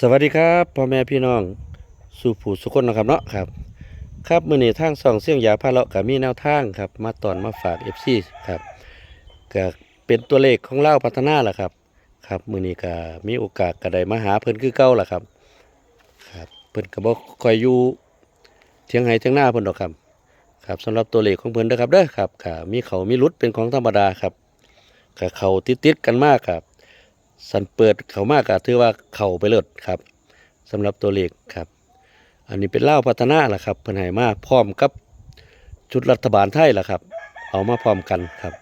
สวัสดีครับพ่อแม่พี่น้องสู่ผู้สุคนนะครับเนาะครับ ครับมื้อนี้ทางสองเสียงยาพาเลาะก็มีแนวทางครับ มาตอนมาฝาก FC ครับก็เป็นตัวเลขของเล่าพัฒนาแหละครับ ครับมื้อนี้ก็มีโอกาสก็ไดมาหาเพิ่นคือเก่าล่ะครับครับเพิ่นก็บ่ค่อยอยู่เถียงไห้เถียงหน้าเพิ่นดอกครับครับสำหรับตัวเลขของเพิ่นเด้อครับเด้อครับก็มีเขามีหลุดเป็นของธรรมดาครับก็เขาติดๆกันมากครับ สันเปิดเขามากก็ถือว่าเข่าไปเลิศครับสำหรับตัวเลขครับ อันนี้เป็นเล่าพัฒนาล่ะครับเพิ่นให้มาพร้อมกับชุดรัฐบาลไทยล่ะครับ เอามาพร้อมกันครับ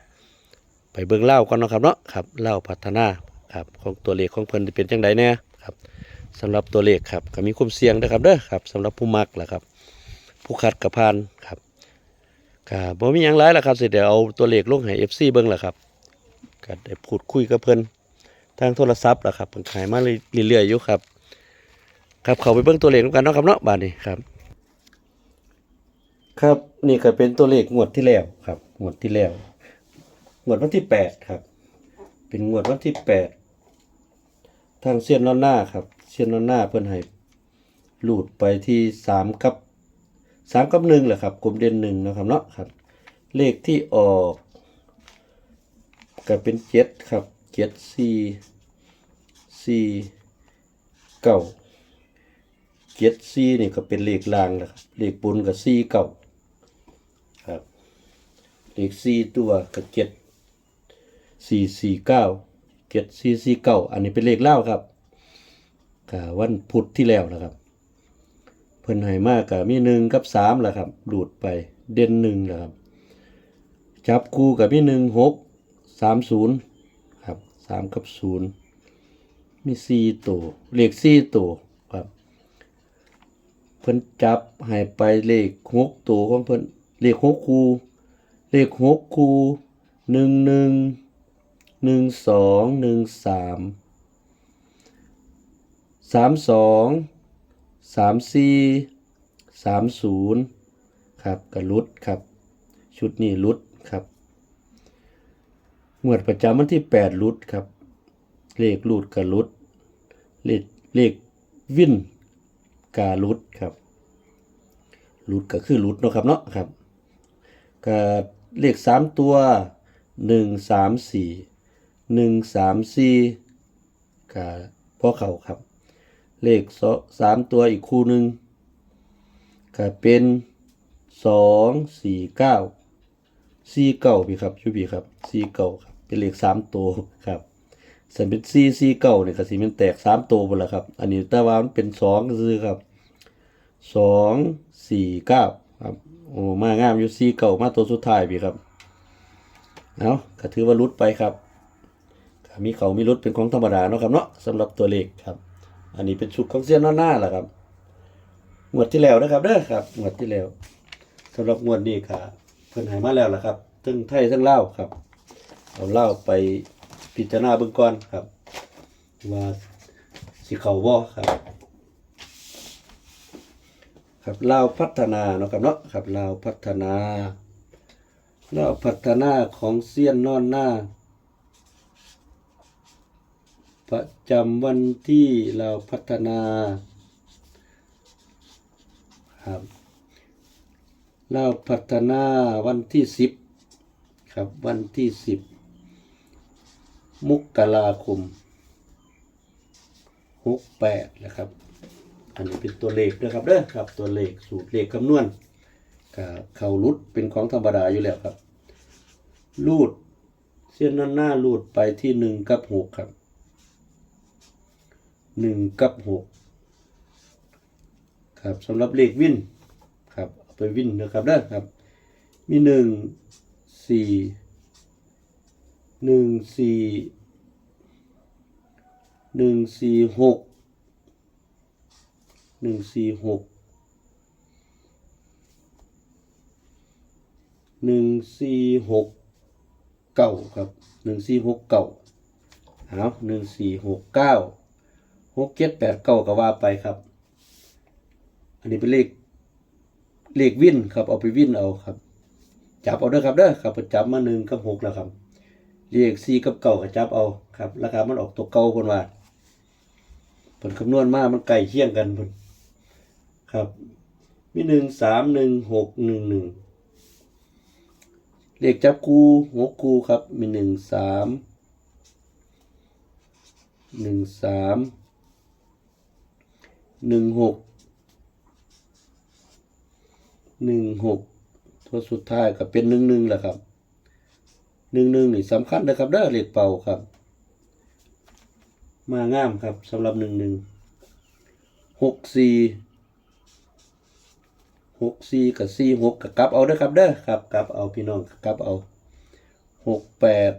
ไปเบิ่งเล่าก่อนเนาะครับเนาะครับเล่าพัฒนาครับของตัวเลขของเพิ่นเป็นจังไดแน่ครับสำหรับตัวเลขครับก็มีความเสี่ยงนะครับเด้อครับสำหรับผู้มักล่ะครับ ผู้คัดกับพานครับก็บ่มีหยังหลายล่ะครับสิเดี๋ยวเอาตัวเลขลงให้ FC เบิ่งล่ะครับก็ได้พูดคุยกับเพิ่น ทางโทรศัพท์ล่ะครับเพิ่นขายมาเรื่อยๆอยู่ครับ ครับเขาไปเบิ่งตัวเลขนกันเนาะครับเนาะบาดนี้ครับ ครับนี่ก็เป็นตัวเลขงวดที่แล้วครับงวดที่แล้วงวดวันที่แปดครับ เป็นงวดวันที่แปดทางเซียนนอนหน้าครับเซียนนอนหน้าเพิ่นให้หลุดไปที่สามกับสามกับหนึ่งแหละครับกลุ่มเด่นหนึ่งนะครับเนาะครับ เลขที่ออกก็เป็นเจ็ดครับ เจ็ดสี่สี่เก้าเจ็ดสี่นี่ก็เป็นเลขลางนะครับเลขบนกับสี่เก้าครับเลขสี่ตัวกับเจ็ดสี่สี่เก้าเจ็ดสี่สี่เก้าอันนี้เป็นเลขเล่าครับกะวันพุธที่แล้วนะครับ เพิ่นให้มากกะมีหนึ่งกับสามแหละครับดูดไปเด่นหนึ่งแหละครับ จับคู่กับมีหนึ่งหกสามศูนย์ สามกับศูนย์มีสี่ตัวเลขสี่ตัวครับ เพิ่นจับให้ไปเลขหกตัวของเพิ่นเลขหกคูเลขหกคูหนึ่งหนึ่งหนึ่งสองหนึ่งสามสามสองสามสี่สามศูนย์ครับกระลุดครับ ชุดนี้ลุดครับ งวดประจำวันที่แปดลุดครับ เลขลุดกับลุด เลขเลขวินกาลุดครับลุดก็คือลุดเนาะครับเนาะครับก็เลขสามตัวหนึ่งสามสี่หนึ่งสามสี่ก็พอเขาครับ เลขสอสามตัวอีกคู่หนึ่งก็เป็นสองสี่เก้าสี่เก้าพี่ครับช่วยพี่ครับสี่เก้าครับ เป็นเลขสามตัวครับสันเป็นสี่สี่เก้าเนี่ยก็สิมันแตกสามตัวหมดแล้วครับ อันนี้แต่ว่ามันเป็นสองก็คือครับสองสี่เก้าครับโอ้มางามอยู่สี่เก้ามาตัวสุดท้ายพี่ครับเอาก็ถือว่ารุดไปครับมีเขามีรุดเป็นของธรรมดาเนาะครับเนาะสำหรับตัวเลขครับ อันนี้เป็นชุดของเสี้ยนหน้าหน้าแหละครับงวดที่แล้วนะครับเด้อครับงวดที่แล้วสำหรับงวดนี้ค่ะเพิ่นหายมาแล้วล่ะครับทั้งไทยทั้งเล่าครับ เอาเล่าไปพิจารณาเบื้องก่อนครับ ว่าสิเขาบ่ครับ ครับเล่าพัฒนาเนาะครับเนาะครับเล่าพัฒนาเล่าพัฒนาของเซียนนอนหน้า ประจำวันที่เราพัฒนาครับเราพัฒนาวันที่สิบครับวันที่สิบ มุกราคมหกแปดนะครับ อันนี้เป็นตัวเลขนะครับเด้อครับ ตัวเลขสูตรเลขคำนวณกับเขารุดเป็นของธรรมดาอยู่แล้วครับ รูด เส้นนั้นหน้ารูดไปที่หนึ่งกับหกครับหนึ่งกับหกครับสำหรับเลขวินครับเอาไปวินนะครับได้อครับ มีหนึ่งสี่ หนึ่งสี่หนึ่งสี่หกหนึ่งสี่หกหนึ่งสี่หกเก้าครับหนึ่งสี่หกเก้าเอาหนึ่งสี่หกเก้าหกเจ็ดแปดเก้าก็ว่าไปครับ อันนี้เป็นเลข เลขวินครับ เอาไปวินเอาครับ จับเอาเด้อครับเด้อครับจับมาหนึ่งกับหกแล้วครับ เลขสี่กับเก้าก็จับเอาครับ ราคามันออกตัวเก้าคนว่าผลคำนวณมามันใกล้เคี่ยงกันพุ่นครับ มีหนึ่งสามหนึ่งหกหนึ่งหนึ่งเลขจับคูหกคูครับ มีหนึ่งสามหนึ่งสามหนึ่งหกหนึ่งหกตัวสุดท้ายก็เป็นหนึ่งหนึ่งแหละครับ หนึ่งหนึ่งนี่สำคัญนะครับเด้อเลขเป่าครับ มางามครับสำหรับหนึ่งหนึ่งหกสี่หกสี่กับสี่หกกับกลับเอาเด้อครับเด้อครับกลับเอาพี่น้องกลับเอาหกแปด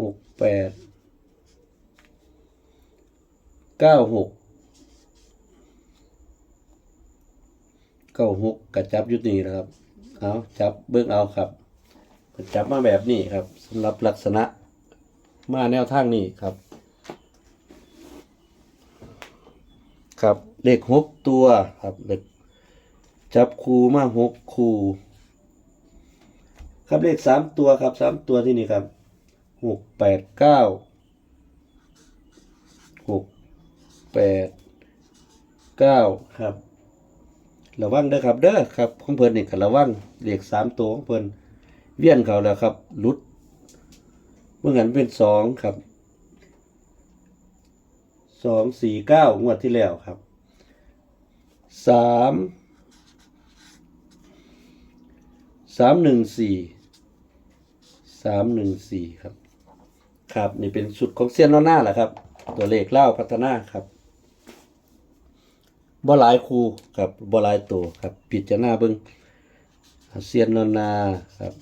หกแปดเก้าหกเก้าหกกับจับยุดนี่นะครับ เอาจับเบิ้งเอาครับ จับมาแบบนี้ครับสำหรับลักษณะมาแนวทางนี้ครับ ครับเลขหกตัวครับเลขจับคูมาหกคูครับเลขสามตัวครับสามตัวที่นี่ครับหกแปดเก้าหกแปดเก้าครับ ระวังเด้อครับเด้อครับของเพิ่นนี่ก็ระวังเลขสามตัวของเพิ่น เวียนเขาแล้วครับลุด เมื่อหันเป็นสองครับสองสี่เก้างวดที่แล้วครับสามสามหนึ่งสี่สามหนึ่งสี่ครับ ครับนี่เป็นสุดของเซียนล้อหน้าแหละครับ ตัวเลขเล่าพัฒนาครับบลายคูครับบลายตัวครับพิจารณาเบิ่งเซียนล้อหน้าครับ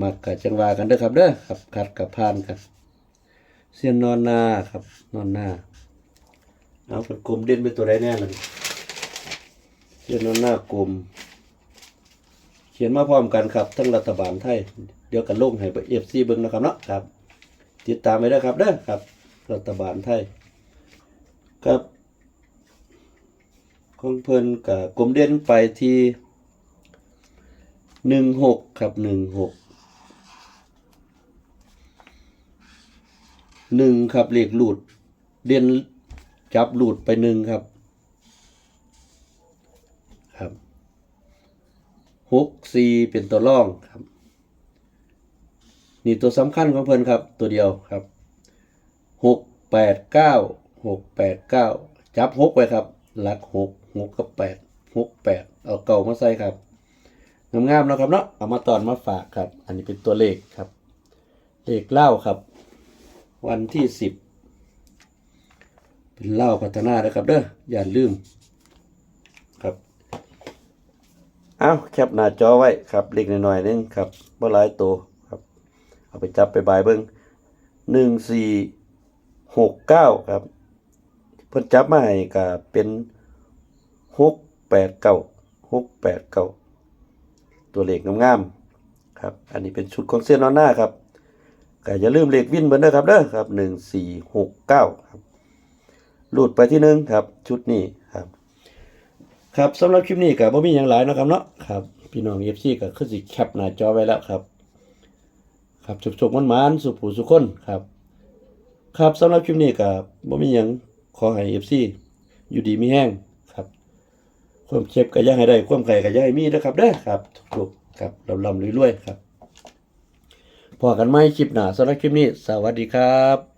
มักกะจังหวากันเด้อครับเด้อครับขัดกับพานครับเสียนนอนหน้าครับนอนหน้าเอาเป็นกลมเด่นเป็นตัวใดแน่เลยเสียนนอนหน้ากลมเขียนมาพร้อมกันครับ ทั้งรัฐบาลไทย เดี๋ยวกันลงให้เอฟซีเบิ้งนะครับเนาะครับ ติดตามไว้ด้วยครับเด้อครับ รัฐบาลไทยครับของเพิ่นกับกลมเด่นไปที่หนึ่งหกครับหนึ่งหก หนึ่งครับเลขหลุด เด่นจับหลุดไปหนึ่งครับ ครับหกสี่เป็นตัวร่องครับ นี่ตัวสำคัญของเพิ่นครับ ตัวเดียวครับหกแปดเก้าหกแปดเก้าจับหกไว้ครับ หลักหกหกกับแปดหกแปดเอาเก่ามาใส่ครับงามๆเนาะครับเนาะเอามาตอนมาฝากครับ อันนี้เป็นตัวเลขครับ เลขเล่าครับ วันที่สิบเป็นเล่าพัฒนานะครับเด้ออย่าลืมครับเอาแคปหน้าจอไว้ครับเล็กหน่อยๆนึงครับบ่หลายตัวครับ เอาไปจับไปบายเบิ้งหนึ่งสี่หกเก้าครับเพิ่นจับมาให้ก็เป็นหกแปดเก้าหกแปดเก้าตัวเลขงามๆครับ อันนี้เป็นชุดของเส้นนอนหน้าครับ ก็อย่าลืมเลขวินเบิร์นนะครับเด้อครับหนึ่งสี่หกเก้าครับหลุดไปที่หนึ่งครับ ชุดนี้ครับ ครับสำหรับคลิปนี้ก็บ่มีอย่างหลายนะครับเนาะครับพี่น้องเอฟซีก็คือสิแคปหน้าจอไว้แล้วครับ ครับสุกๆมันๆสุผู้สุคนครับ ครับสำหรับคลิปนี้ก็บ่มีหยังขอให้เอฟซีอยู่ดีมีแห้งครับ ความเจ็บก็ย่าให้ได้ความไข่ก็ย่าให้มีนะครับเด้อครับทุกๆครับลำๆรวยๆครับ พอกันไหมคลิปหน้าสำหรับคลิปนี้ สวัสดีครับ